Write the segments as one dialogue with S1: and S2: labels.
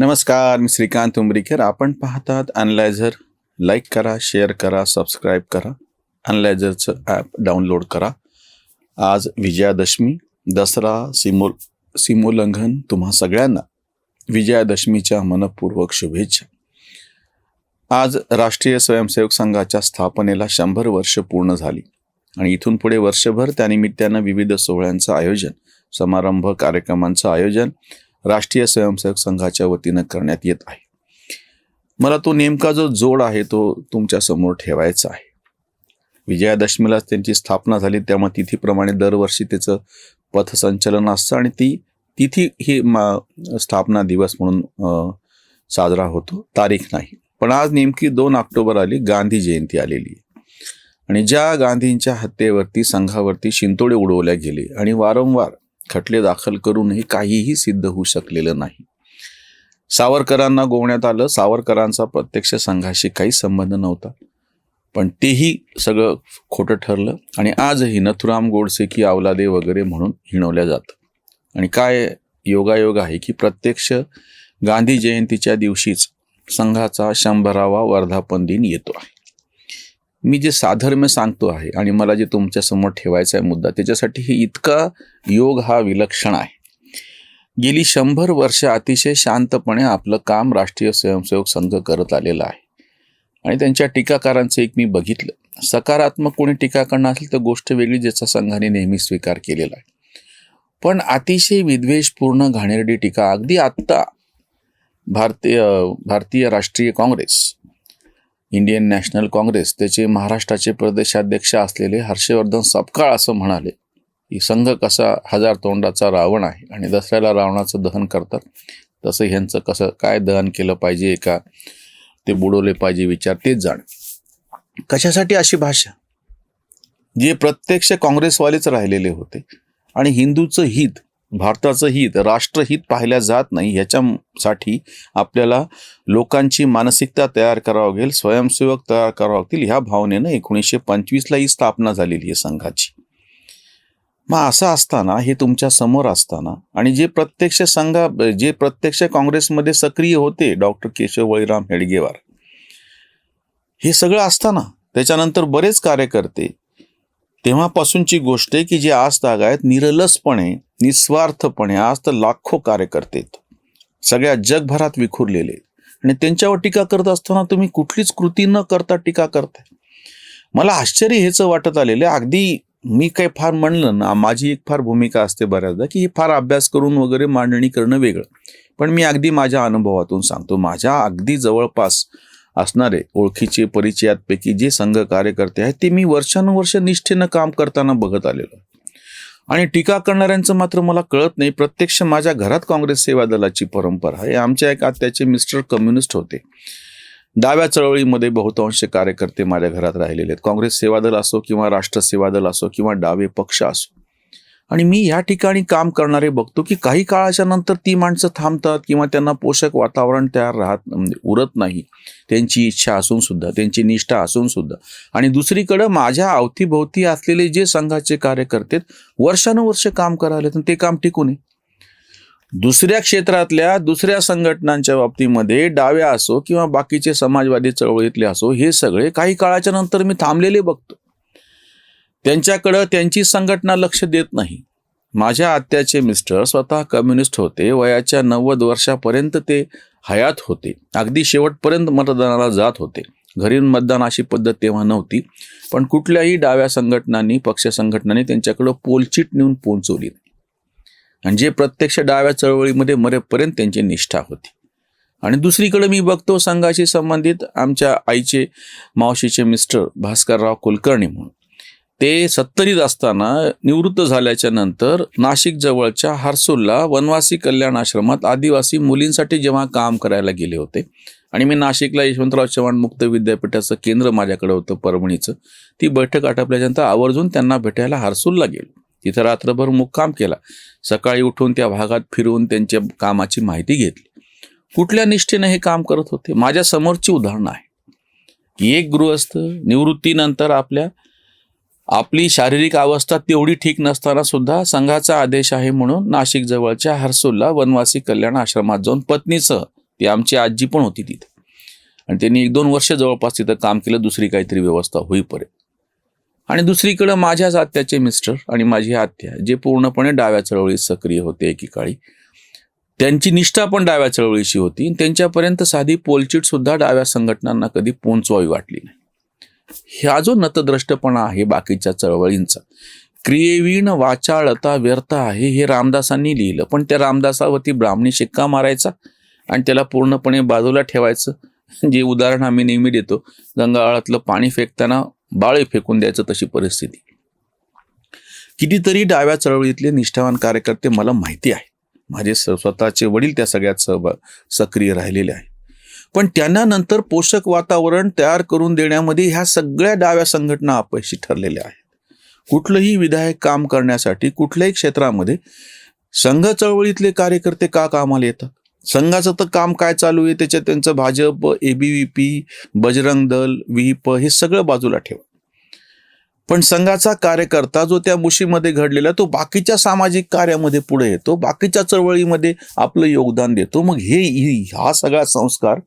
S1: नमस्कार मी श्रीकांत उंबरीकर. आपण पाहतात अनलायझर लाईक करा शेअर करा सबस्क्राईब करा. अनलायझरचं ॲप डाउनलोड करा. आज विजयादशमी दसरा सिमो सीमोल्लंघन तुम्हा सगळ्यांना. विजयादशमीच्या मनपूर्वक शुभेच्छा. आज राष्ट्रीय स्वयंसेवक संघाच्या स्थापनेला शंभर वर्ष पूर्ण झाली. आणि इथून पुढे वर्षभर त्यानिमित्तानं विविध सोहळ्यांचं आयोजन समारंभ कार्यक्रमांचं आयोजन राष्ट्रीय स्वयंसेवक संघाच्या वतीनं करण्यात येत आहे. मला तो नेमका जो जोड आहे तो तुमच्यासमोर ठेवायचा आहे. विजयादशमीलाच त्यांची स्थापना झाली त्यामुळे तिथीप्रमाणे दरवर्षी त्याचं पथसंचलन असतं आणि ती तिथी ही मा- स्थापना दिवस म्हणून साजरा होतो. तारीख नाही. पण आज नेमकी दोन ऑक्टोबर आली गांधी जयंती आलेली. आहे आणि ज्या गांधींच्या हत्येवरती संघावरती शिंतोडे उडवल्या गेले आणि वारंवार खटले दाखल करूनही काहीही सिद्ध होऊ शकलेलं नाही. सावरकरांना गोवण्यात आलं. सावरकरांचा प्रत्यक्ष संघाशी काही संबंध नव्हता. पण तेही सगळं खोटं ठरलं आणि आजही नथुराम गोडसे की अवलादे वगैरे म्हणून हिणवल्या जातं. आणि काय योगायोग आहे की प्रत्यक्ष गांधी जयंतीच्या दिवशीच संघाचा शंभरावा वर्धापन दिन येतो आहे. मी जे साधर्म्य सांगतो आहे आणि मला जे तुमच्यासमोर ठेवायचा आहे मुद्दा त्याच्यासाठी हे इतका योग हा विलक्षण आहे. गेली शंभर वर्ष अतिशय शांतपणे आपलं काम राष्ट्रीय स्वयंसेवक संघ करत आलेला आहे. आणि त्यांच्या टीकाकारांचं एक मी बघितलं. सकारात्मक कोणी टीका करणार असेल तर गोष्ट वेगळी ज्याचा संघाने नेहमी स्वीकार केलेला आहे. पण अतिशय विद्वेषपूर्ण घाणेरडी टीका अगदी आत्ता भारतीय भारतीय राष्ट्रीय काँग्रेस इंडियन नॅशनल काँग्रेस त्याचे महाराष्ट्राचे प्रदेशाध्यक्ष असलेले हर्षवर्धन सपकाळ असं म्हणाले की संघ कसा हजार तोंडाचा रावण आहे आणि दसऱ्याला रावणाचं दहन करतात तसं ह्यांचं कसं काय दहन केलं पाहिजे का ते बुडवले पाहिजे विचार तेच जाण. कशासाठी अशी भाषा? जे प्रत्यक्ष काँग्रेसवालेच राहिलेले होते आणि हिंदूचं हित भारताचं हित राष्ट्रहित पाहिल्या जात नाही ह्याच्यासाठी आपल्याला लोकांची मानसिकता तयार करावं लागेल स्वयंसेवक तयार करावं लागतील ह्या भावनेनं एकोणीसशे पंचवीसला ही स्थापना झालेली आहे संघाची. मग असं असताना हे तुमच्यासमोर असताना आणि जे प्रत्यक्ष संघा जे प्रत्यक्ष काँग्रेसमध्ये सक्रिय होते डॉक्टर केशव बळीराम हेडगेवार हे सगळं असताना त्याच्यानंतर बरेच कार्यकर्ते तेव्हापासूनची गोष्ट आहे की जे आज तागायत निरलसपणे निस्वार्थपणे आज तर लाखो कार्यकर्ते सगळ्या जगभरात विखुरलेले आणि त्यांच्यावर टीका करत असताना तुम्ही कुठलीच कृती न करता टीका करताय. मला आश्चर्य हेच वाटत आलेलं आहे. अगदी मी काही फार म्हणलं ना माझी एक फार भूमिका असते बऱ्याचदा की हे फार अभ्यास करून वगैरे मांडणी करणं वेगळं. पण मी अगदी माझ्या अनुभवातून सांगतो माझ्या अगदी जवळपास असणारे ओळखीचे परिचयातपैकी जे संघ कार्यकर्ते आहेत ते मी वर्षानुवर्ष निष्ठेनं काम करताना बघत आलेलो आणि टीका करणाऱ्यांचं मात्र मला कळत नाही. प्रत्यक्ष माझ्या घरात काँग्रेस सेवा दलाची परंपरा आहे. आमच्या एक आत्याचे मिस्टर कम्युनिस्ट होते. डाव्या चळवळीमध्ये बहुतांश कार्यकर्ते माझ्या घरात राहिलेले आहेत. काँग्रेस सेवा दल असो किंवा राष्ट्र सेवा दल असो किंवा डावे पक्ष असो. आणि मी या ठिकाणी काम करणारे बघतो की काही काळाच्या नंतर ती माणसं थांबतात किंवा त्यांना पोषक वातावरण तयार राहत म्हणजे उरत नाही. त्यांची इच्छा असून सुद्धा त्यांची निष्ठा असून सुद्धा. आणि दुसरीकडं माझ्या अवतीभोवती असलेले जे संघाचे कार्यकर्ते वर्षानुवर्ष काम करायला तर ते काम टिकू नये दुसऱ्या क्षेत्रातल्या दुसऱ्या संघटनांच्या बाबतीमध्ये डाव्या असो किंवा बाकीचे समाजवादी चळवळीतले असो हे सगळे काही काळाच्या नंतर मी थांबलेले बघतो. त्यांच्याकडं त्यांची संघटना लक्ष देत नाही. माझ्या आत्याचे मिस्टर स्वतः कम्युनिस्ट होते. वयाच्या नव्वद वर्षापर्यंत ते हयात होते. अगदी शेवटपर्यंत मतदानाला जात होते. घरी मतदान अशी पद्धत तेव्हा नव्हती. पण कुठल्याही डाव्या संघटनांनी पक्ष संघटनांनी त्यांच्याकडं पोलचीट नेऊन पोहोचवली आणि जे प्रत्यक्ष डाव्या चळवळीमध्ये मरेपर्यंत त्यांची निष्ठा होती. आणि दुसरीकडे मी बघतो संघाशी संबंधित आमच्या आईचे मावशीचे मिस्टर भास्करराव कुलकर्णी म्हणून. ते सत्तरीत असताना निवृत्त झाल्याच्यानंतर नाशिक जवळच्या हारसूलला वनवासी कल्याण आश्रमात आदिवासी मुलींसाठी जेव्हा काम करायला गेले होते आणि मी नाशिकला यशवंतराव चव्हाण मुक्त विद्यापीठाचं केंद्र माझ्याकडे होतं परभणीचं ती बैठक आटपल्याच्यानंतर आवर्जून त्यांना भेटायला हारसूलला गेलो. तिथं रात्रभर मुक्काम केला. सकाळी उठून त्या भागात फिरून त्यांच्या कामाची माहिती घेतली. कुठल्या निष्ठेने हे काम करत होते? माझ्या समोरची उदाहरणं आहे की एक गृहस्थ निवृत्तीनंतर आपल्या आपली शारीरिक अवस्था तेवढी ठीक नसताना सुद्धा संघाचा आदेश आहे म्हणून नाशिक जवळच्या हर्सुलला वनवासी कल्याण आश्रमात जाऊन पत्नीचं ती आमची आजी पण होती तिथे. आणि त्यांनी एक दोन वर्ष जवळपास तिथं काम केलं दुसरी काहीतरी व्यवस्था होईपर्यंत. आणि दुसरीकडं माझ्याच आत्याचे मिस्टर आणि माझी आत्या जे पूर्णपणे डाव्या चळवळीत सक्रिय होते एकेकाळी. त्यांची निष्ठा पण डाव्या चळवळीची होती त्यांच्यापर्यंत साधी पोलचीट सुद्धा डाव्या संघटनांना कधी पोहोचवावी वाटली नाही. हा जो नतद्रष्टपणा आहे बाकीच्या चळवळींचा क्रियेवीण वाचाळता व्यर्थ आहे हे रामदासांनी लिहिलं. पण त्या रामदासावरती ब्राह्मणी शिक्का मारायचा आणि त्याला पूर्णपणे बाजूला ठेवायचं. जे उदाहरण आम्ही नेहमी देतो गंगाळातलं पाणी फेकताना बाळे फेकून द्यायचं तशी परिस्थिती. कितीतरी डाव्या चळवळीतले निष्ठावान कार्यकर्ते मला माहिती आहे माझे स्वतःचे वडील त्या सगळ्यात सहभाग सक्रिय राहिलेले आहे पण त्यांना नंतर पोषक वातावरण तयार करून देण्यामध्ये ह्या सगळ्या डाव्या संघटना अपयशी ठरलेल्या आहेत. कुठलंही विधायक काम करण्यासाठी कुठल्याही क्षेत्रामध्ये संघ चळवळीतले कार्यकर्ते का कामाला येतात? संघाचं तर काम काय चालू आहे? त्याच्यात त्यांचं भाजप एबीव्हीपी बजरंग दल विहिप हे सगळं बाजूला ठेवा. पण संघाचा कार्यकर्ता जो त्या मुशीमध्ये घडलेला तो बाकीच्या सामाजिक कार्यामध्ये पुढे येतो बाकीच्या चळवळीमध्ये आपलं योगदान देतो. मग हे हा सगळा संस्कार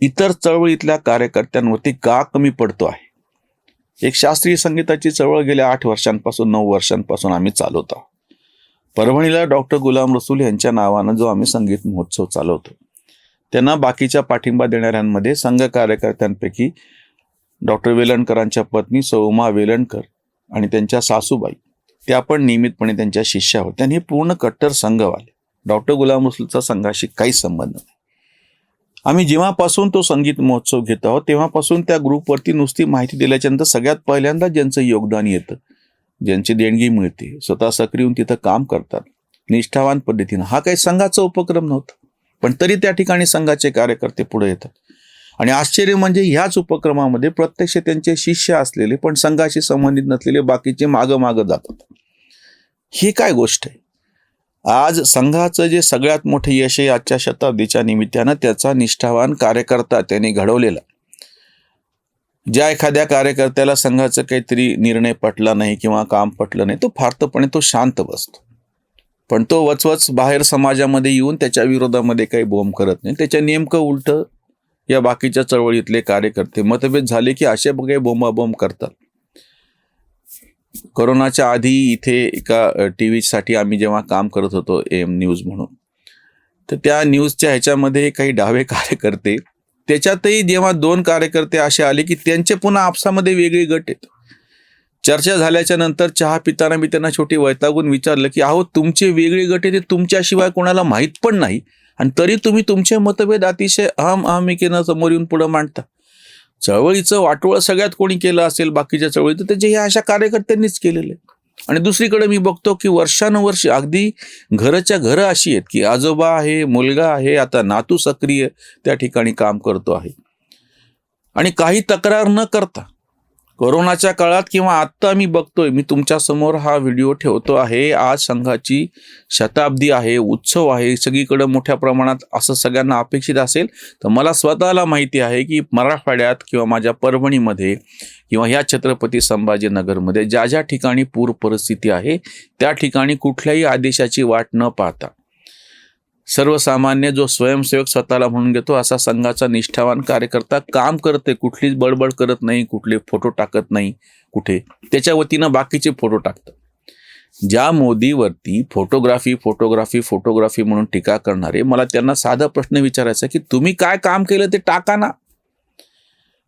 S1: इतर चळवळीतल्या कार्यकर्त्यांवरती का कमी पडतो आहे? एक शास्त्रीय संगीताची चळवळ गेल्या आठ वर्षांपासून नऊ वर्षांपासून आम्ही चालवतो परभणीला डॉक्टर गुलाम रसूल यांच्या नावानं जो आम्ही संगीत महोत्सव चालवतो त्यांना बाकीच्या पाठिंबा देणाऱ्यांमध्ये संघ कार्यकर्त्यांपैकी डॉक्टर वेलणकरांच्या पत्नी सौमा वेलणकर आणि त्यांच्या सासूबाई त्या पण नियमितपणे त्यांच्या शिष्या होत्या आणि हे पूर्ण कट्टर संघवाले. डॉक्टर गुलाम रसूलचा संघाशी काहीच संबंध नाही. आम्ही जेव्हापासून तो संगीत महोत्सव घेत आहोत तेव्हापासून त्या ग्रुपवरती नुसती माहिती दिल्याच्यानंतर सगळ्यात पहिल्यांदा ज्यांचं योगदान येतं ज्यांची देणगी मिळते स्वतः सक्रिय होऊन तिथं काम करतात निष्ठावान पद्धतीनं. हा काही संघाचा उपक्रम नव्हता पण तरी त्या ठिकाणी संघाचे कार्यकर्ते पुढे येतात. आणि आश्चर्य म्हणजे ह्याच उपक्रमामध्ये प्रत्यक्ष त्यांचे शिष्य असलेले पण संघाशी संबंधित नसलेले बाकीचे मागं मागं जातात. ही काय गोष्ट आहे? आज संघाचं जे सगळ्यात मोठं यश आहे आजच्या शताब्दीच्या निमित्तानं त्याचा निष्ठावान कार्यकर्ता त्यांनी घडवलेला. ज्या एखाद्या कार्यकर्त्याला संघाचं काहीतरी निर्णय पटला नाही किंवा काम पटलं नाही तो फारतपणे तो शांत बसतो. पण तो वचवच बाहेर समाजामध्ये येऊन त्याच्या विरोधामध्ये काही बोंब करत नाही. त्याच्या नेमकं उलट या बाकीच्या चळवळीतले कार्यकर्ते मतभेद झाले की असे बघे बोंबाबोंब करतात. कोरोनाच्या आधी इथे एका टी व्हीसाठी आम्ही जेव्हा काम करत होतो एम न्यूज म्हणून तर त्या न्यूजच्या ह्याच्यामध्ये काही डावे कार्यकर्ते त्याच्यातही जेव्हा दोन कार्यकर्ते असे आले की त्यांचे पुन्हा आपसामध्ये वेगळे गट आहेत चर्चा झाल्याच्यानंतर चहा पिताना मी त्यांना छोटी वैतागून विचारलं की अहो तुमचे वेगळे गट आहे ते तुमच्याशिवाय कोणाला माहीत पण नाही. आणि तरी तुम्ही तुमचे मतभेद अतिशय अहम अहमिकेनं समोर येऊन पुढं मांडता. चळवळीचं वाटोळ सगळ्यात कोणी केलं असेल बाकीच्या चळवळीत तर त्याचे हे अशा कार्यकर्त्यांनीच केलेले आणि दुसरीकडे मी बघतो की वर्षानुवर्ष अगदी घरच्या घरं अशी आहेत की आजोबा आहे मुलगा आहे आता नातू सक्रिय त्या ठिकाणी काम करतो आहे. आणि काही तक्रार न करता कोरोनाच्या काळात किंवा आत्ता मी बघतोय मी तुमच्यासमोर हा व्हिडिओ ठेवतो आहे. आज संघाची शताब्दी आहे उत्सव आहे. सगळीकडे मोठ्या प्रमाणात असं सगळ्यांना अपेक्षित असेल तर मला स्वतःला माहिती आहे की मराठवाड्यात किंवा माझ्या परभणीमध्ये किंवा ह्या छत्रपती संभाजीनगरमध्ये ज्या ज्या ठिकाणी पूर परिस्थिती आहे त्या ठिकाणी कुठल्याही आदेशाची वाट न पाहता सर्वसामान्य जो स्वयंसेवक स्वतःला म्हणून घेतो असा संघाचा निष्ठावान कार्यकर्ता काम करते कुठलीच बडबड करत नाही कुठले फोटो टाकत नाही कुठे. त्याच्या वतीनं बाकीचे फोटो टाकतात. ज्या मोदीवरती फोटोग्राफी फोटोग्राफी फोटोग्राफी म्हणून टीका करणारे मला त्यांना साधा प्रश्न विचारायचा की तुम्ही काय काम केलं ते टाका ना.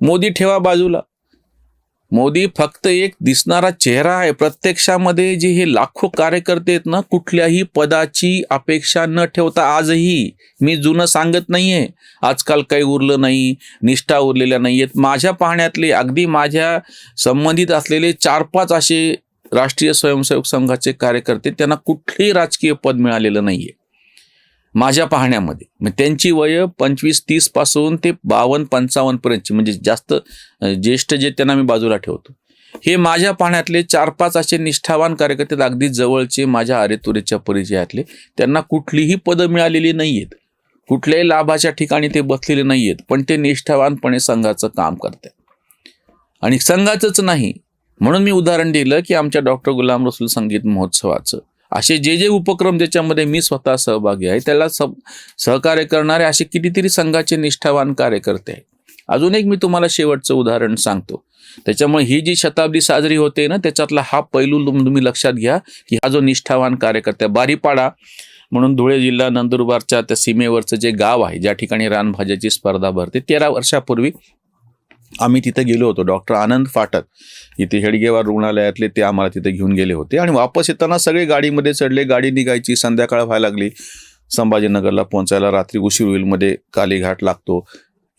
S1: मोदी ठेवा बाजूला. मोदी फक्त एक दिसणारा चेहरा आहे. प्रत्यक्षामध्ये जे हे लाखो कार्यकर्ते आहेत ना कुठल्याही पदाची अपेक्षा न ठेवता आजही मी जुनं सांगत नाहीये. आजकाल काही उरलं नाही निष्ठा उरलेल्या नाही आहेत माझ्या पाहण्यातले अगदी माझ्या संबंधित असलेले चार पाच असे राष्ट्रीय स्वयंसेवक संघाचे कार्यकर्ते त्यांना कुठलेही राजकीय पद मिळालेलं नाहीये. माझ्या पाहण्यामध्ये. मग त्यांची वय पंचवीस तीसपासून ते बावन्न पंचावन्न पर्यंतची म्हणजे जास्त ज्येष्ठ जे त्यांना मी बाजूला ठेवतो. हे माझ्या पाहण्यातले चार पाच असे निष्ठावान कार्यकर्ते अगदी जवळचे माझ्या आरेतुरेच्या परिचयातले. त्यांना कुठलीही पदं मिळालेली नाही आहेत कुठल्याही लाभाच्या ठिकाणी ते बसलेले नाही आहेत पण ते निष्ठावानपणे संघाचं काम करतात आणि संघाचंच नाही. म्हणून मी उदाहरण दिलं की आमच्या डॉक्टर गुलाम रसूल संगीत महोत्सवाचं. असे जे जे उपक्रम ज्याच्यामध्ये मी स्वतः सहभागी आहे त्याला सहकार्य करणारे असे कितीतरी संघाचे निष्ठावान कार्यकर्ते आहेत. अजून एक मी तुम्हाला शेवटचं उदाहरण सांगतो. त्याच्यामुळे ही जी शताब्दी साजरी होते ना त्याच्यातला हा पैलू तुम्ही लक्षात घ्या की हा जो निष्ठावान कार्यकर्ता बारीपाडा म्हणून धुळे जिल्हा नंदुरबारच्या त्या सीमेवरचं जे गाव आहे ज्या ठिकाणी रानभाज्याची स्पर्धा भरते तेरा वर्षापूर्वी आम्ही तिथे गेलो होतो डॉक्टर आनंद फाटक. इथे हेडगेवार रुग्णालयातले ते आम्हाला तिथे घेऊन गेले होते. आणि वापस येताना सगळे गाडीमध्ये चढले गाडी निघायची संध्याकाळ व्हायला लागली. संभाजीनगरला पोहोचायला रात्री उशीर होईलमध्ये कालीघाट लागतो.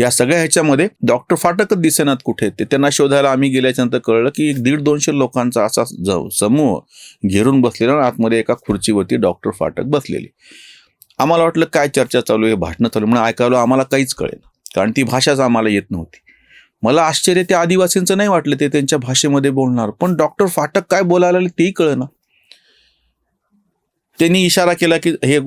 S1: या सगळ्या ह्याच्यामध्ये डॉक्टर फाटकच दिसेनात कुठे ते. त्यांना शोधायला आम्ही गेल्याच्यानंतर कळलं की एक दीड दोनशे लोकांचा असा ज- समूह घेरून बसलेला आणि आतमध्ये एका खुर्चीवरती डॉक्टर फाटक बसलेली. आम्हाला वाटलं काय चर्चा चालू आहे भाषणं चालू म्हणून ऐकायला आम्हाला काहीच कळेल कारण ती भाषाच आम्हाला येत नव्हती. मला आश्चर्य त्या आदिवासींचं नाही वाटलं ते त्यांच्या भाषेमध्ये बोलणार. पण डॉक्टर फाटक काय बोलायला लागले तेही कळना. त्यांनी इशारा केला की हे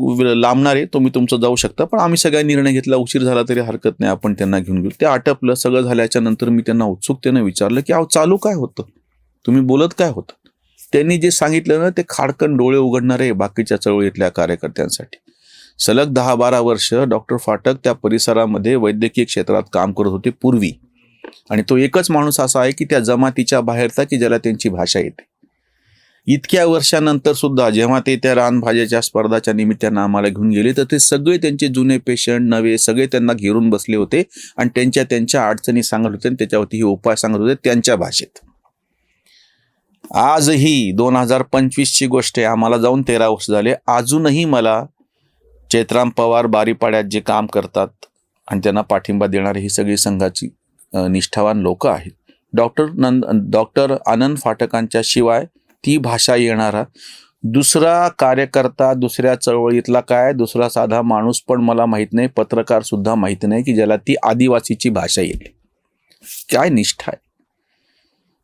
S1: लांबणार आहे तुम्ही तुमचं जाऊ शकता पण आम्ही सगळ्या निर्णय घेतला उशीर झाला तरी हरकत नाही आपण त्यांना घेऊन घेऊ ते आटपलं सगळं झाल्याच्यानंतर मी त्यांना उत्सुकतेनं विचारलं की अहो चालू काय होतं? तुम्ही बोलत काय होतं? त्यांनी जे सांगितलं ना ते खाडकन डोळे उघडणारे बाकीच्या चळवळीतल्या कार्यकर्त्यांसाठी. सलग दहा बारा वर्ष डॉक्टर फाटक त्या परिसरामध्ये वैद्यकीय क्षेत्रात काम करत होते पूर्वी. आणि तो एकच माणूस असा आहे की त्या जमातीच्या बाहेरचा की ज्याला त्यांची भाषा येते. इतक्या वर्षानंतर सुद्धा जेव्हा ते त्या रानभाज्याच्या स्पर्धाच्या निमित्तानं आम्हाला घेऊन गेले तर ते सगळे त्यांचे जुने पेशंट नवे सगळे त्यांना घेरून बसले होते आणि त्यांच्या त्यांच्या अडचणी सांगत होते आणि त्याच्यावरती हे उपाय सांगत होते त्यांच्या भाषेत. आजही दोन हजार पंचवीसची गोष्ट आहे आम्हाला जाऊन तेरा वर्ष झाले. अजूनही मला चैत्राम पवार बारीपाड्यात जे काम करतात आणि त्यांना पाठिंबा देणारी ही सगळी संघाची निष्ठावान लोक आहेत. डॉक्टर नंद डॉक्टर आनंद फाटकांच्या शिवाय ती भाषा येणारा दुसरा कार्यकर्ता दुसऱ्या चळवळीतला काय दुसरा साधा माणूस पण मला माहीत नाही पत्रकार सुद्धा माहीत नाही की ज्याला ती आदिवासीची भाषा येते. काय निष्ठा आहे?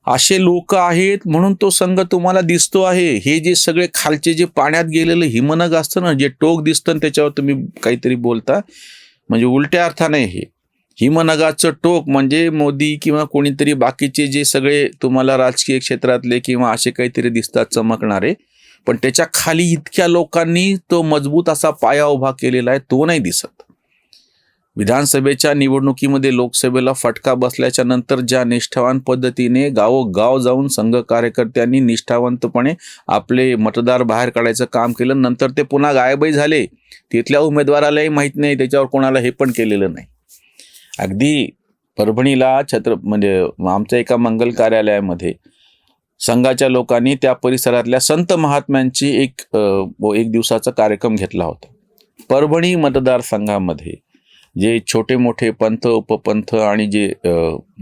S1: असे लोक आहेत म्हणून तो संघ तुम्हाला दिसतो आहे. हे जे सगळे खालचे जे पाण्यात गेलेलं हिमनग असतं ना जे टोक दिसतं आणि त्याच्यावर तुम्ही काहीतरी बोलता म्हणजे उलट्या अर्थाने हे. हिमनगाचं टोक म्हणजे मोदी किंवा कोणीतरी बाकीचे जे सगळे तुम्हाला राजकीय क्षेत्रातले किंवा असे काहीतरी दिसतात चमकणारे पण त्याच्याखाली इतक्या लोकांनी तो मजबूत असा पाया उभा केलेला आहे तो नाही दिसत. विधानसभेच्या निवडणुकीमध्ये लोकसभेला फटका बसल्याच्या नंतर ज्या निष्ठावान पद्धतीने गावोगाव जाऊन संघ कार्यकर्त्यांनी निष्ठावंतपणे आपले मतदार बाहेर काढायचं काम केलं नंतर ते पुन्हा गायबही झाले. तिथल्या उमेदवारालाही माहीत नाही त्याच्यावर कोणाला हे पण केलेलं नाही. अगदी परभणीला छत्र म्हणजे आमच्या एका मंगल कार्यालयामध्ये संघाच्या लोकांनी त्या परिसरातल्या संत महात्म्यांची एक एक दिवसाचा कार्यक्रम घेतला होता. परभणी मतदारसंघामध्ये जे छोटे मोठे पंथ उपपंथ आणि जे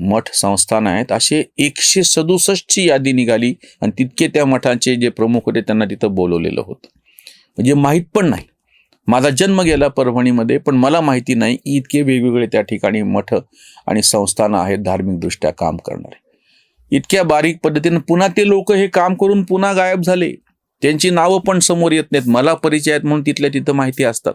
S1: मठ संस्थान आहेत असे एकशे सदुसष्टची यादी निघाली आणि तितके त्या मठाचे जे प्रमुख होते त्यांना तिथं बोलवलेलं होतं. म्हणजे माहीत पण नाही. माझा जन्म गेला परभणीमध्ये पण मला माहिती नाही की इतके वेगवेगळे त्या ठिकाणी मठ आणि संस्थानं आहेत धार्मिकदृष्ट्या काम करणारे. इतक्या बारीक पद्धतीनं पुन्हा ते लोक हे काम करून पुन्हा गायब झाले. त्यांची नावं पण समोर येत नाहीत. मला परिचय आहेत म्हणून तिथल्या तिथं माहिती असतात.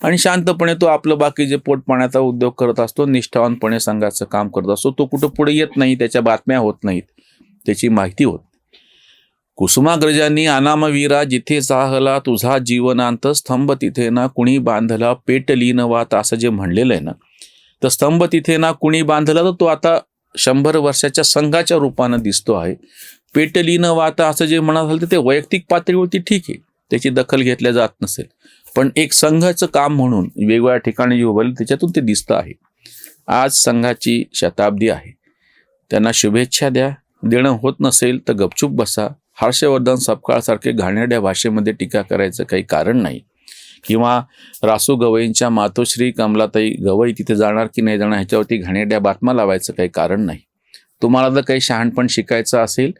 S1: आणि शांतपणे तो आपलं बाकी जे पोटपाण्याचा उद्योग करत असतो निष्ठावानपणे संघाचं काम करत असतो तो कुठं पुढे येत नाही त्याच्या बातम्या होत नाहीत त्याची माहिती होत कुसुमाग्रजांनी अनामवीरा जिथे चाहला तुझा जीवनांत स्तंभ तिथे ना कुणी बांधला पेटली न वात असं जे म्हणलेलं आहे ना. तर स्तंभ तिथे ना कुणी बांधला तर तो आता शंभर वर्षाच्या संघाच्या रूपानं दिसतो आहे. पेटली न वाता असं जे म्हणत असेल तर ते वैयक्तिक पातळीवरती ठीक आहे त्याची दखल घेतल्या जात नसेल. पण एक संघाचं काम म्हणून वेगवेगळ्या ठिकाणी जे उभारले त्याच्यातून ते दिसतं आहे. आज संघाची शताब्दी आहे. त्यांना शुभेच्छा द्या. देणं होत नसेल तर गपचूप बसा. हर्षवर्धन सपकाळसारखे घाणेरड्या भाषेमध्ये टीका करायचं काही कारण नाही. किंवा रासू गवईंच्या मातोश्री कमलाताई गवई तिथे जाणार की नाही जाणार ह्याच्यावरती घाणेरड्या बातम्या लावायचं काही कारण नाही. तुम्हाला जर काही शहाणपण शिकायचं असेल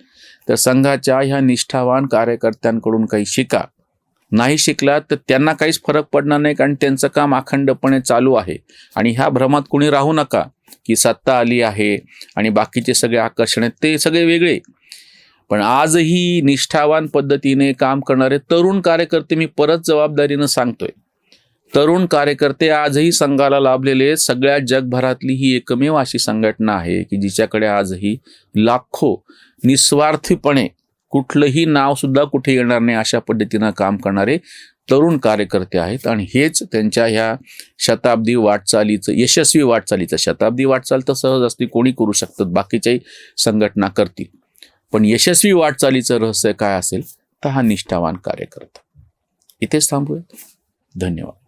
S1: तर संघाच्या ह्या निष्ठावान कार्यकर्त्यांकडून काही शिका. नाही शिकलात तर त्यांना काहीच फरक पडणार नाही कारण त्यांचं काम अखंडपणे चालू आहे. आणि ह्या भ्रमात कुणी राहू नका की सत्ता आली आहे आणि बाकीचे सगळे आकर्षण आहेत ते सगळे वेगळे. पण आजही निष्ठावान पद्धतीने काम करणारे तरुण कार्यकर्ते मी परत जबाबदारीनं सांगतोय. तरुण कार्यकर्ते आजही संघाला लाभलेले सगळ्या जगभरातली ही एकमेव अशी संघटना आहे की जिच्याकडे आजही लाखो निस्वार्थीपणे कुठलंही नाव सुद्धा कुठे येणार नाही अशा पद्धतीनं काम करणारे तरुण कार्यकर्ते आहेत आणि हेच त्यांच्या ह्या शताब्दी वाटचालीचं यशस्वी वाटचालीचं शताब्दी वाटचाल तर सहज असते कोणी करू शकतात बाकीच्याही संघटना करतील. पण यशस्वी वाटचालीचं रहस्य काय असेल तर हा निष्ठावान कार्यकर्ता. इथेच थांबूयात. धन्यवाद.